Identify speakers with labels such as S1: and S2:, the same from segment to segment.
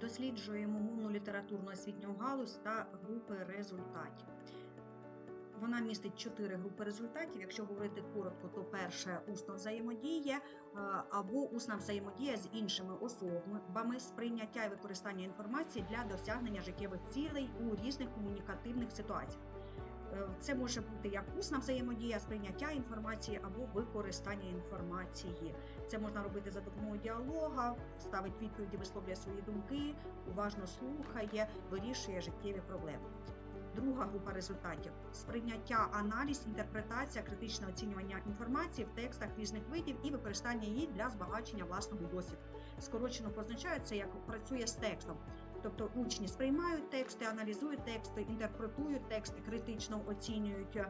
S1: Досліджуємо мовну літературну освітню галузь та групи результатів. Вона містить чотири групи результатів. Якщо говорити коротко, то перше усна взаємодія е, або усна взаємодія з іншими особами, сприйняття і використання інформації для досягнення життєвих цілей у різних комунікативних ситуаціях. Е, Це може бути як усна взаємодія, сприйняття інформації або використання інформації. Це можна робити за допомогою діалога, ставить відповіді, висловлює свої думки, уважно слухає, вирішує життєві проблеми. Друга група результатів сприйняття, аналіз, інтерпретація, критичне оцінювання інформації в текстах різних видів і використання її для збагачення власного досвіду. Скорочено позначають це як працює з текстом. Тобто учні сприймають тексти, аналізують тексти, інтерпретують тексти, критично оцінюють е,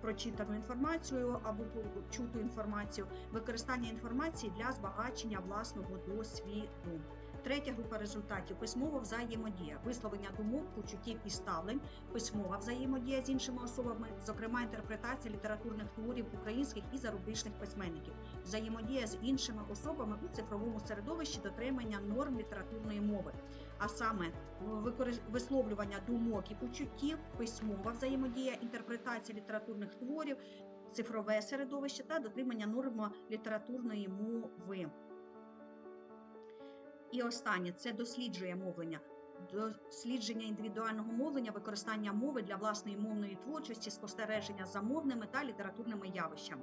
S1: прочитану інформацію або чуту інформацію, використання інформації для збагачення власного досвіду. Третя група результатів письмова взаємодія, висловлення думок, почуттів і ставлень, письмова взаємодія з іншими особами, зокрема інтерпретація літературних творів українських і зарубіжних письменників, взаємодія з іншими особами у цифровому середовищі дотримання норм літературної мови, а саме висловлювання думок і почуттів, письмова взаємодія, інтерпретація літературних творів, цифрове середовище та дотримання норм літературної мови. І останнє це досліджує мовлення. Дослідження індивідуального мовлення, використання мови для власної мовної творчості, спостереження за мовними та літературними явищами.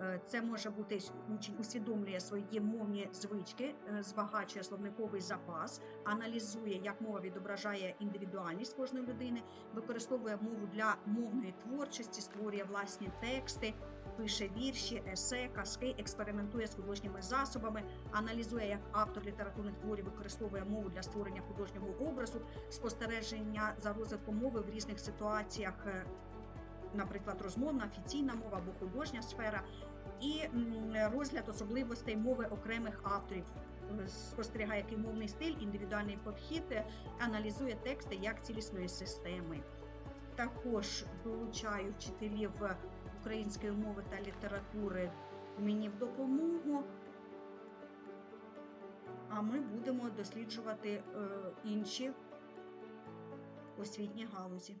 S1: Е, Це може бути учень усвідомлює свої мовні звички, е, збагачує словниковий запас, аналізує, як мова відображає індивідуальність кожної людини, використовує мову для мовної творчості, створює власні тексти, пише вірші, есе, казки, експериментує з художніми засобами, аналізує, як автор літературних творів використовує мову для створення художнього образу, спостереження за розвитком мови в різних ситуаціях, е, наприклад, розмовна, офіційна мова або художня сфера, і розгляд особливостей мови окремих авторів. Е, Спостерігає, який мовний стиль, індивідуальний підхід, е, аналізує тексти як цілісної системи. Також долучаю вчителів української мови та літератури мені в допомогу. А ми будемо досліджувати е, інші освітні галузі.